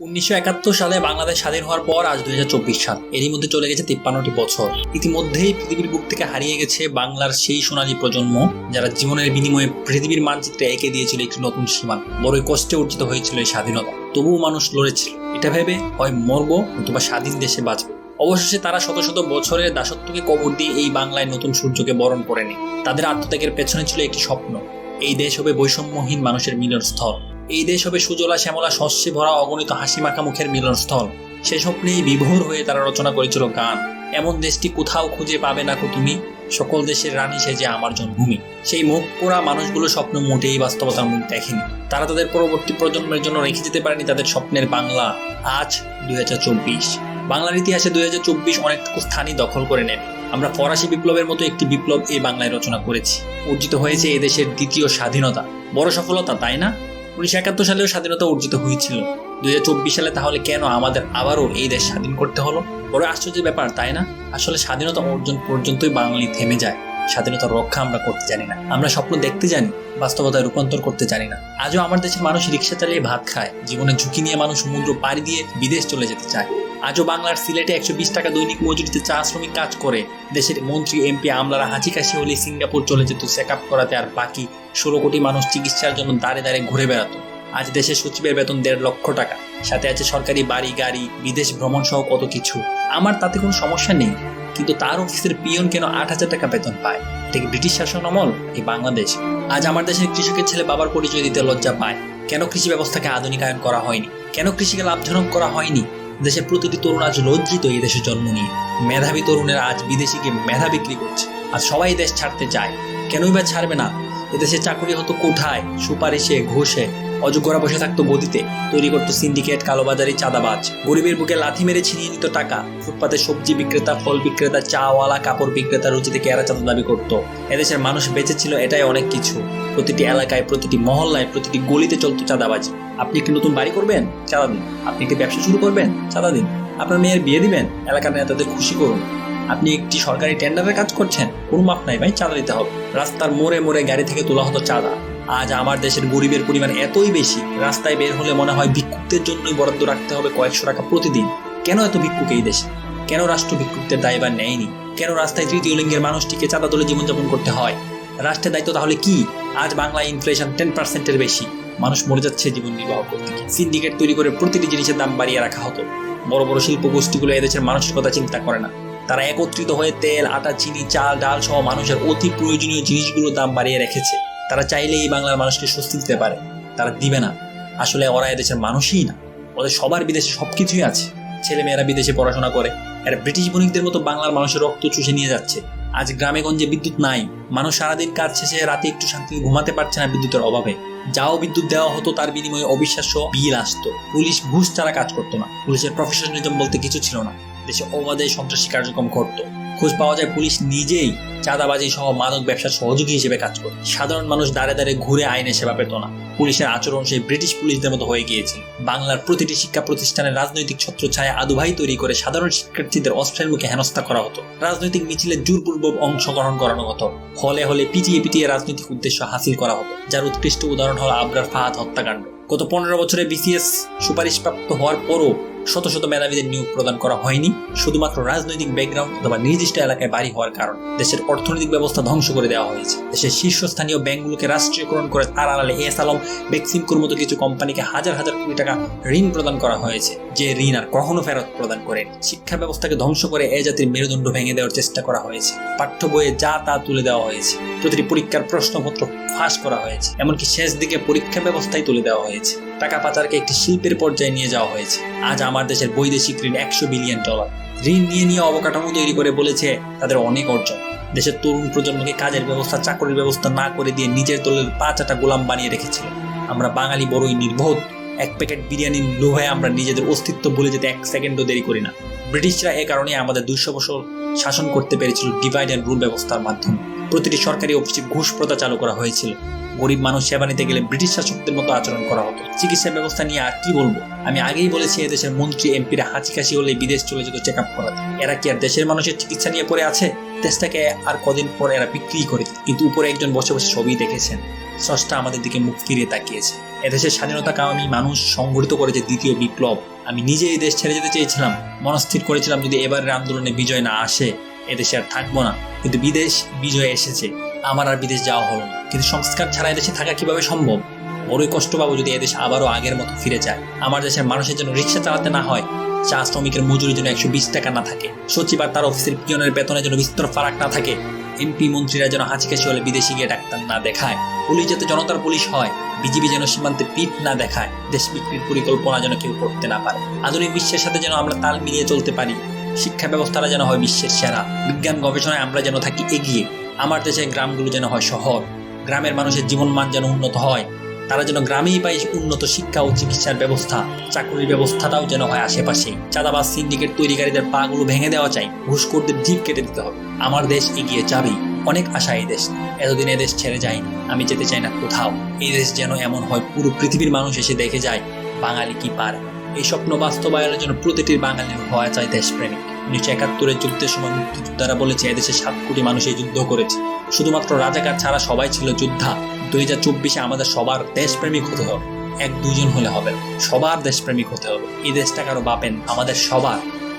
উনিশশো একাত্তর সালে বাংলাদেশ স্বাধীন হওয়ার পর আজ দুই হাজার চব্বিশ সাল। এরই মধ্যে চলে গেছে তিপ্পান্নটি বছর। ইতিমধ্যেই পৃথিবীর বুক থেকে হারিয়ে গেছে বাংলার সেই সোনালী প্রজন্ম, যারা জীবনের বিনিময়ে পৃথিবীর মানচিত্রে এঁকে দিয়েছিল একটি নতুন সীমা বড়ই কষ্টে অর্জিত হয়েছিল এই স্বাধীনতা। তবুও মানুষ লড়েছিল। এটা ভেবে হয় মরব অথবা স্বাধীন দেশে বাঁচবে। অবশেষে তারা শত শত বছরের দাসত্বকে কবর দিয়ে এই বাংলায় নতুন সূর্যকে বরণ করে নেয় তাদের আত্মত্যাগের পেছনে ছিল একটি স্বপ্ন। এই দেশ হবে বৈষম্যহীন মানুষের মিলনস্থল। এই দেশ হবে সুজলা, শ্যামলা শস্যে ভরা, অগণিত হাসি মাখা মুখের মিলনস্থল। সে স্বপ্নেই বিভোর হয়ে তারা রচনা করেছিল গান। এমন দেশটি কোথাও খুঁজে পাবে না কো তুমি? সকল দেশের রানী সে যে আমার জন্মভূমি। সেই মুখ পোড়া মানুষগুলো স্বপ্ন মোটেই বাস্তবতার মুখ দেখেনি। তারা তাদের পরবর্তী প্রজন্মের জন্য রেখে যেতে পারেনি তাদের স্বপ্নের বাংলা। আজ দুই হাজার চব্বিশ। বাংলার ইতিহাসে দুই হাজার চব্বিশ অনেকটুকু স্থানই দখল করে নেন আমরা ফরাসি বিপ্লবের মতো একটি বিপ্লব এই বাংলায় রচনা করেছি। অর্জিত হয়েছে এদেশের দ্বিতীয় স্বাধীনতা। বড় সফলতা, তাই না? উনিশশো একাত্তর সালেও স্বাধীনতা অর্জিত হয়েছিল। দুই হাজার চব্বিশ সালে তাহলে কেন আমাদের আবারও এই দেশ স্বাধীন করতে হলো? বড় আশ্চর্যের ব্যাপার, তাই না? আসলে স্বাধীনতা অর্জন পর্যন্তই বাঙালি থেমে যায়। স্বাধীনতার রক্ষা আমরা করতে জানি না। আমরা স্বপ্ন দেখতে জানি, বাস্তবতায় রূপান্তর করতে জানি না। আজও আমার দেশের মানুষ রিক্সা চালিয়ে ভাত খায়, জীবনে ঝুঁকি নিয়ে মানুষ সমুদ্র পাড়ি দিয়ে বিদেশ চলে যেতে চায়। আজও বাংলার সিলেটে একশো বিশ টাকা দৈনিক মজুরিতে চা শ্রমিক কাজ করে, দেশের মন্ত্রী, এমপি আমলারা হাঁচি কাশি হলে সিঙ্গাপুর চলে যেত চেক আপ করাতে আর বাকি ষোলো কোটি মানুষ চিকিৎসার জন্য দাঁড়ে দাঁড়ে ঘুরে বেড়াতো। আজ দেশের সচিবের বেতন দেড় লক্ষ টাকা, সাথে আছে সরকারি বাড়ি, গাড়ি, বিদেশ ভ্রমণ সহ কত কিছু। আমার তাতে কোনো সমস্যা নেই। কিন্তু তার অফিসের পিয়ন কেন আট হাজার টাকা বেতন পায়? এটা কি ব্রিটিশ শাসন আমল এই বাংলাদেশ? আজ আমার দেশের কৃষকের ছেলে বাবার পরিচয় দিতে লজ্জা পায়। কেন কৃষি ব্যবস্থাকে আধুনিকায়ন করা হয়নি? কেন কৃষিকে লাভজনক করা হয়নি? দেশের প্রতিটি তরুণ আজ লজ্জিত এই দেশে জন্ম নিয়ে। মেধাবী তরুণেরা আজ বিদেশি গিয়ে মেধা বিক্রি করছে। আর সবাই দেশ ছাড়তে চায়। কেনই বা ছাড়বে না? এদেশে চাকরি হতো কোঠায় সুপারিশে, ঘষে। অযোগ্যরা বসে থাকতো গদিতে তৈরি করতো সিন্ডিকেট, কালোবাজারি, চাঁদাবাজ। গরিবের বুকে লাথি মেরে ছিনিয়ে নিত টাকা। ফুটপাতে সবজি বিক্রেতা, ফল বিক্রেতা, চাওয়ালা, কাপড় বিক্রেতা রুচিতে কেয়ারা চাঁদা দাবি করত। এদেশের মানুষ বেঁচে ছিল, এটাই অনেক কিছু। প্রতিটি এলাকায়, প্রতিটি মহল্লায়, প্রতিটি গলিতে চলতো চাঁদাবাজি। আপনি একটি নতুন বাড়ি করবেন? চাঁদা দিন। আপনি একটি ব্যবসা শুরু করবেন? চাঁদা দিন। আপনার মেয়ের বিয়ে দিবেন? এলাকার নেতাদের খুশি করুন। আপনি একটি সরকারি টেন্ডারের কাজ করছেন? কোনো মাপ নাই ভাই, চাঁদা দিতে হবে। রাস্তার মোড়ে মোড়ে গাড়ি থেকে তোলা হতো চাঁদা। আজ আমার দেশের গরিবের পরিমাণ এতই বেশি, রাস্তায় বের হলে মনে হয় ভিক্ষুকদের জন্যই বরাদ্দ রাখতে হবে কয়েকশো টাকা প্রতিদিন। কেন এত ভিক্ষুক এই দেশে? কেন রাষ্ট্র ভিক্ষুকদের দায়বার নেয়নি? কেন রাস্তায় তৃতীয় লিঙ্গের মানুষটিকে চাঁদা তুলে জীবনযাপন করতে হয়? রাষ্ট্রের দায়িত্ব তাহলে কি? আজ বাংলায় ইনফ্লেশন টেন পার্সেন্টের বেশি। মানুষ মরে যাচ্ছে জীবন নির্বাহ করতে। সিন্ডিকেট তৈরি করে প্রতিটি জিনিসের দাম বাড়িয়ে রাখা হতো। বড় বড় শিল্প গোষ্ঠীগুলো এদেশের মানুষের কথা চিন্তা করে না। তারা একত্রিত হয়ে তেল, আটা, চিনি, চাল ডাল সহ মানুষের অতি প্রয়োজনীয় জিনিসগুলোর দাম বাড়িয়ে রেখেছে। তারা চাইলে এই বাংলার মানুষকে স্বস্তি দিতে পারে। তারা দিবে না। আসলে ওরা এদেশের মানুষই না। ওদের সবার বিদেশে সবকিছুই আছে। ছেলে মেয়েরা বিদেশে পড়াশোনা করে। এরা ব্রিটিশ বণিকদের মতো বাংলার মানুষের রক্ত চুষে নিয়ে যাচ্ছে। আজ গ্রামে গঞ্জে বিদ্যুৎ নাই। মানুষ সারাদিন কাজ শেষে রাতে একটু শান্তি ঘুমাতে পারছে না বিদ্যুতের অভাবে। যাও বিদ্যুৎ দেওয়া হতো, তার বিনিময়ে অবিশ্বাস্য বিল আসতো। পুলিশ ঘুষ ছাড়া কাজ করতো না। পুলিশের প্রফেশনালিজম বলতে কিছু ছিল না। দেশে অবাধে সন্ত্রাসী কার্যক্রম ঘটতো। খোঁজ পাওয়া যায় পুলিশ নিজেই চাঁদাবাজি সহ মাদক ব্যবসার সহযোগী হিসেবে কাজ করে। সাধারণ মানুষ দাঁড়ে দাঁড়ে ঘুরে আইনের সেবা পেত না। পুলিশের আচরণ সেই ব্রিটিশ পুলিশদের মতো হয়ে গিয়েছিল। বাংলার প্রতিটি শিক্ষা প্রতিষ্ঠানে রাজনৈতিক ছত্র ছত্রছায়া আদুভাই তৈরি করে সাধারণ শিক্ষার্থীদের অস্ত্রের মুখে হেনস্থা করা হতো। রাজনৈতিক মিছিলে জোরপূর্বক অংশগ্রহণ করানো হতো। হলে হলে পিটিয়ে পিটিয়ে রাজনৈতিক উদ্দেশ্য হাসিল করা হতো, যার উৎকৃষ্ট উদাহরণ হল আবরার ফাহাদ হত্যাকাণ্ড। গত পনেরো বছরে বিসিএস সুপারিশপ্রাপ্ত হওয়ার পরও শত শত মেধাবীদের নিয়োগ প্রদান করা হয়নি, শুধুমাত্র রাজনৈতিক ব্যাকগ্রাউন্ড অথবা নির্দিষ্ট এলাকায় বাড়ি হওয়ার কারণ। দেশের অর্থনৈতিক ব্যবস্থা ধ্বংস করে দেওয়া হয়েছে। দেশের শীর্ষস্থানীয় ব্যাংকগুলোকে রাষ্ট্রীয়করণ করে তার আড়ালে এস আলম, বেক্সিমকুর মতো কিছু কোম্পানিকে হাজার হাজার কোটি টাকা ঋণ প্রদান করা হয়েছে। যে ঋণ আর কখনো ফেরত প্রদান করেন। শিক্ষা ব্যবস্থাকে ধ্বংস করে এ জাতির মেরুদণ্ড ভেঙে দেওয়ার চেষ্টা করা হয়েছে। পাঠ্য বইয়ে যা তা তুলে দেওয়া হয়েছে। প্রতিটি পরীক্ষার প্রশ্নপত্র ফাঁস করা হয়েছে। এমনকি শেষ দিকে পরীক্ষা ব্যবস্থায় তুলে দেওয়া হয়েছে। টাকা পাচারকে একটি শিল্পের পর্যায়ে নিয়ে যাওয়া হয়েছে। আজ আমার দেশের বৈদেশিক ঋণ একশো বিলিয়ন ডলার। ঋণ নিয়ে নিয়ে অবকাঠামো তৈরি করে বলেছে তাদের অনেক অর্জন। দেশের তরুণ প্রজন্মকে কাজের ব্যবস্থা, চাকরির ব্যবস্থা না করে দিয়ে নিজের দলের আটা গোলাম বানিয়ে রেখেছিল। আমরা বাঙালি বড়ই নির্বোধ। এক প্যাকেট বিরিয়ানির লোহে আমরা নিজেদের অস্তিত্ব ভুলে যেতে এক সেকেন্ডও দেরি করি না। ব্রিটিশরা এ কারণে আমাদের দুইশো বছর শাসন করতে পেরেছিল ডিভাইড অ্যান্ড রুল ব্যবস্থার মাধ্যমে। প্রতিটি সরকারি অফিসে ঘুষ প্রথা চালু করা হয়েছিল। গরিব মানুষ সেবা নিতে গেলে ব্রিটিশ শাসকদের মতো আচরণ করা হতো। চিকিৎসা ব্যবস্থা নিয়ে আর কি বলব? আমি আগেই বলেছি এদেশের মন্ত্রী, এমপিরা হাঁচি কাশি হলে বিদেশ চলে যেত চেক আপ করাতে। এরা কি আর দেশের মানুষের চিকিৎসা নিয়ে পড়ে আছে? দেশটাকে আর কদিন পর এরা বিক্রি করে কিন্তু উপরে একজন বসে বসে ছবি দেখেছেন। স্রষ্টা আমাদের দিকে মুখ ফিরিয়ে তাকিয়েছে। এদেশের স্বাধীনতা কামী মানুষ সংগঠিত করেছে দ্বিতীয় বিপ্লব। আমি নিজে এই দেশ ছেড়ে যেতে চেয়েছিলাম। মনস্থির করেছিলাম যদি এবারের আন্দোলনে বিজয় না আসে, এদেশে আর থাকব না। কিন্তু বিদেশ বিজয় এসেছে। আমার আর বিদেশ যাওয়া হলো না। কিন্তু সংস্কার ছাড়া এদেশে থাকা কীভাবে সম্ভব? বড়ই কষ্ট পাবো যদি এদেশ আবারও আগের মতো ফিরে যায়। আমার দেশের মানুষের জন্য রিক্সা চালাতে না হয় চা শ্রমিকের মজুরির জন্য একশো বিশ টাকা না থাকে। সচিব আর তার অফিসের পিয়নের বেতনের জন্য বিস্তর ফারাক না থাকে। এমপি মন্ত্রীরা যেন হাঁচি কাশি হলে বিদেশে গিয়ে ডাক্তার না দেখায়। পুলিশ যাতে জনতার পুলিশ হয়, বিজিবি যেন সীমান্তে পিঠ না দেখায়, দেশ বিক্রির পরিকল্পনা যেন কেউ করতে না পারে। আধুনিক বিশ্বের সাথে যেন আমরা তাল মিলিয়ে চলতে পারি। শিক্ষা ব্যবস্থাটা যেন হয় বিশ্বের সেরা। বিজ্ঞান গবেষণায় আমরা যেন থাকি এগিয়ে। আমার দেশের গ্রামগুলো যেন হয় শহর। গ্রামের মানুষের জীবনমান যেন উন্নত হয়। তারা যেন গ্রামেই পায় উন্নত শিক্ষা ও চিকিৎসার ব্যবস্থা। চাকরির ব্যবস্থাটাও যেন হয় আশেপাশে। চাঁদাবাজ সিন্ডিকেট তৈরিকারীদের পাগুলো ভেঙে দেওয়া চাই ঘুষখোরদের জিভ কেটে দিতে হবে। আমার দেশ এগিয়ে যাবেই। অনেক আশা এই দেশ। এতদিন এদেশ ছেড়ে যাই আমি যেতে চাই না কোথাও। এই দেশ যেন এমন হয়, পুরো পৃথিবীর মানুষ এসে দেখে যায়, বাঙালি কি পারে। এই স্বপ্ন বাস্তবায়নের জন্য প্রতিটি বাঙালির হওয়া চায় দেশপ্রেমিক। উনিশশো একাত্তরের যুদ্ধের সময় মুক্তিযোদ্ধারা বলেছে, এদেশে সাত কোটি মানুষ এই যুদ্ধ করেছে। শুধুমাত্র রাজাকার ছাড়া সবাই ছিল যোদ্ধা। দুই হাজার চব্বিশে আমাদের সবার দেশপ্রেমিক হতে হবে। এক দুজন হলে হবে। সবার দেশপ্রেমিক হতে হবে। এই দেশটা কারও বাপেন, আমাদের সবার।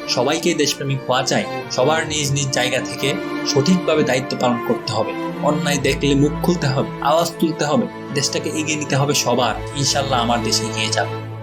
সবাইকে দেশপ্রেমিক হওয়া চাই। সবার নিজ নিজ জায়গা থেকে সঠিকভাবে দায়িত্ব পালন করতে হবে। অন্যায় দেখলে মুখ খুলতে হবে, আওয়াজ তুলতে হবে। দেশটাকে এগিয়ে নিতে হবে সবার। ইনশাল্লাহ আমার দেশে এগিয়ে যাবে।